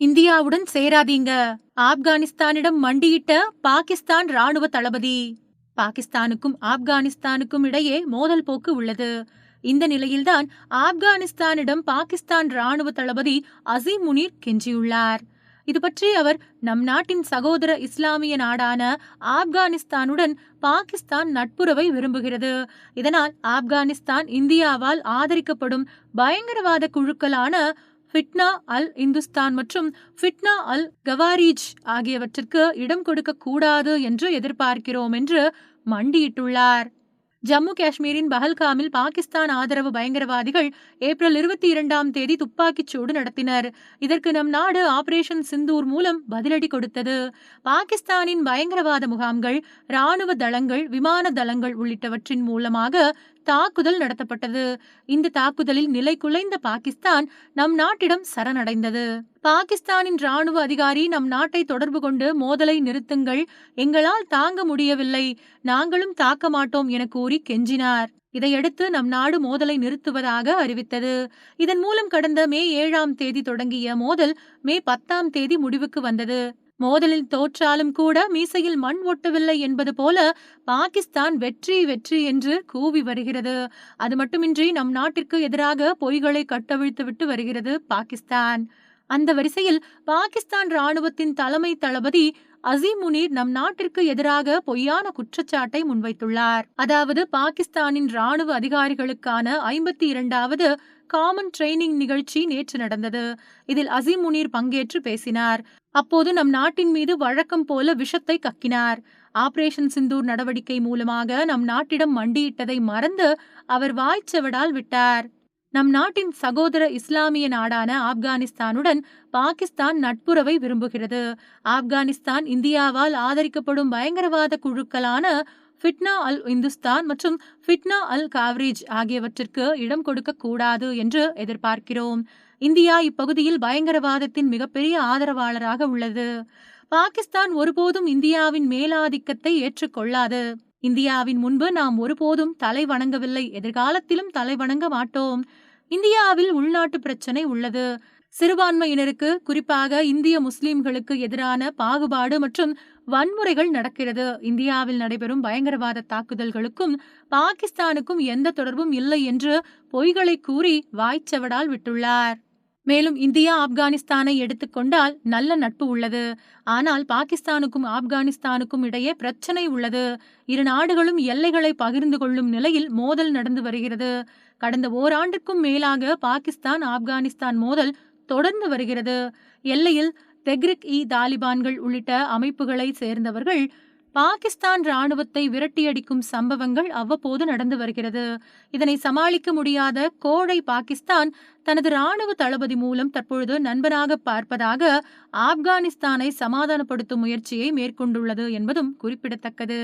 இந்தியாவுடன் சேராதீங்க. ஆப்கானிஸ்தானிடம் மண்டியிட்ட பாகிஸ்தான் ராணுவ தளபதி. பாகிஸ்தானுக்கும் ஆப்கானிஸ்தானுக்கும் இடையே மோதல் போக்கு உள்ளது. இந்த நிலையில்தான் ஆப்கானிஸ்தானிடம் பாகிஸ்தான் ராணுவ தளபதி அசீம் முனீர் கெஞ்சியுள்ளார். இது பற்றி அவர் நம் நாட்டின் சகோதர இஸ்லாமிய நாடான ஆப்கானிஸ்தானுடன் பாகிஸ்தான் நட்புறவை விரும்புகிறது. இதனால் ஆப்கானிஸ்தான் இந்தியாவால் ஆதரிக்கப்படும் பயங்கரவாத குழுக்களான ஃபிட்னா அல் இந்துஸ்தான் மற்றும் ஃபிட்னா அல் கவாரீஜ் ஆகியவற்றிற்கு இடம் கொடுக்க கூடாது என்று எதிர்பார்க்கிறோம் என்று மண்டியிட்டுள்ளார். ஜம்மு காஷ்மீரின் பஹல்காமில் பாகிஸ்தான் ஆதரவு பயங்கரவாதிகள் ஏப்ரல் இருபத்தி இரண்டாம் தேதி துப்பாக்கிச் சூடு நடத்தினர். இதற்கு நம் நாடு ஆபரேஷன் சிந்தூர் மூலம் பதிலடி கொடுத்தது. பாகிஸ்தானின் பயங்கரவாத முகாம்கள் ராணுவ தளங்கள் விமான தளங்கள் உள்ளிட்டவற்றின் மூலமாக தாக்குதல் நடத்தப்பட்டது. இந்த தாக்குதலில் நிலை குலைந்த பாகிஸ்தான் நம் நாட்டிடம் சரணடைந்தது. பாகிஸ்தானின் ராணுவ அதிகாரி நம் நாட்டை தொடர்பு கொண்டு மோதலை நிறுத்துங்கள். எங்களால் தாங்க முடியவில்லை. நாங்களும் தாக்க மாட்டோம் என கூறி கெஞ்சினார். இதையடுத்து நம் நாடு மோதலை நிறுத்துவதாக அறிவித்தது. இதன் மூலம் கடந்த மே ஏழாம் தேதி தொடங்கிய மோதல் மே பத்தாம் தேதி முடிவுக்கு வந்தது. மோதலில் தோற்றாலும் கூட மீசையில் மண் ஒட்டவில்லை என்பது போல பாகிஸ்தான் வெற்றி வெற்றி என்று கூவி வருகிறது. அது மட்டுமின்றி நம் நாட்டிற்கு எதிராக பொய்களை கட்டவிழ்த்துவிட்டு வருகிறது பாகிஸ்தான். அந்த வரிசையில் பாகிஸ்தான் ராணுவத்தின் தலைமை தளபதி அசீம் முனீர் நம் நாட்டிற்கு எதிராக பொய்யான குற்றச்சாட்டை முன்வைத்துள்ளார். அதாவது பாகிஸ்தானின் ராணுவ அதிகாரிகளுக்கான ஐம்பத்தி இரண்டாவது காமன் ட்ரைனிங் நிகழ்ச்சி நேற்று நடந்தது. இதில் அசீம் முனீர் பங்கேற்று பேசினார். அப்போது நம் நாட்டின் மீது வழக்கம் போல விஷத்தை கக்கினார். ஆபரேஷன் சிந்தூர் நடவடிக்கை மூலமாக நம் நாட்டிடம் மண்டியிட்டதை மறந்து அவர் வாய்ச்சவடால் விட்டார். நம் நாட்டின் சகோதர இஸ்லாமிய நாடான ஆப்கானிஸ்தானுடன் பாகிஸ்தான் நட்புறவை விரும்புகிறது. ஆப்கானிஸ்தான் இந்தியாவால் ஆதரிக்கப்படும் பயங்கரவாத குழுக்களான ஃபிட்னா அல் இந்துஸ்தான் மற்றும் ஃபிட்னா அல் காவரேஜ் ஆகியவற்றிற்கு இடம் கொடுக்க கூடாது என்று எதிர்பார்க்கிறோம். இந்தியா இப்பகுதியில் பயங்கரவாதத்தின் மிகப்பெரிய ஆதரவாளராக உள்ளது. பாகிஸ்தான் ஒருபோதும் இந்தியாவின் மேலாதிக்கத்தை ஏற்றுக்கொள்ளாது. இந்தியாவின் முன்பு நாம் ஒருபோதும் தலை வணங்கவில்லை எதிர்காலத்திலும் தலை வணங்க மாட்டோம். இந்தியாவில் உள்நாட்டு பிரச்சனை உள்ளது. சிறுபான்மையினருக்கு குறிப்பாக இந்திய முஸ்லிம்களுக்கு எதிரான பாகுபாடு மற்றும் வன்முறைகள் நடக்கிறது. இந்தியாவில் நடைபெறும் பயங்கரவாத தாக்குதல்களுக்கும் பாகிஸ்தானுக்கும் எந்த தொடர்பும் இல்லை என்று பொய்களை கூறி வாய்ச்சவடால் விட்டுள்ளார். மேலும் இந்தியா ஆப்கானிஸ்தானை எடுத்துக்கொண்டால் நல்ல நட்பு உள்ளது. ஆனால் பாகிஸ்தானுக்கும் ஆப்கானிஸ்தானுக்கும் இடையே பிரச்சனை உள்ளது. இரு நாடுகளும் எல்லைகளை பகிர்ந்து கொள்ளும் நிலையில் மோதல் நடந்து வருகிறது. கடந்த ஓராண்டுக்கும் மேலாக பாகிஸ்தான் ஆப்கானிஸ்தான் மோதல் தொடர்ந்து வருகிறது. எல்லையில் தெக்ரிக் இ தாலிபான்கள் உள்ளிட்ட அமைப்புகளை சேர்ந்தவர்கள் பாகிஸ்தான் ராணுவத்தை விரட்டியடிக்கும் சம்பவங்கள் அவ்வப்போது நடந்து வருகிறது. இதனை சமாளிக்க முடியாத கோடை பாகிஸ்தான் தனது ராணுவ தளபதி மூலம் தற்பொழுது நண்பனாக பார்ப்பதாக ஆப்கானிஸ்தானை சமாதானப்படுத்தும் முயற்சியை மேற்கொண்டுள்ளது என்பதும் குறிப்பிடத்தக்கது.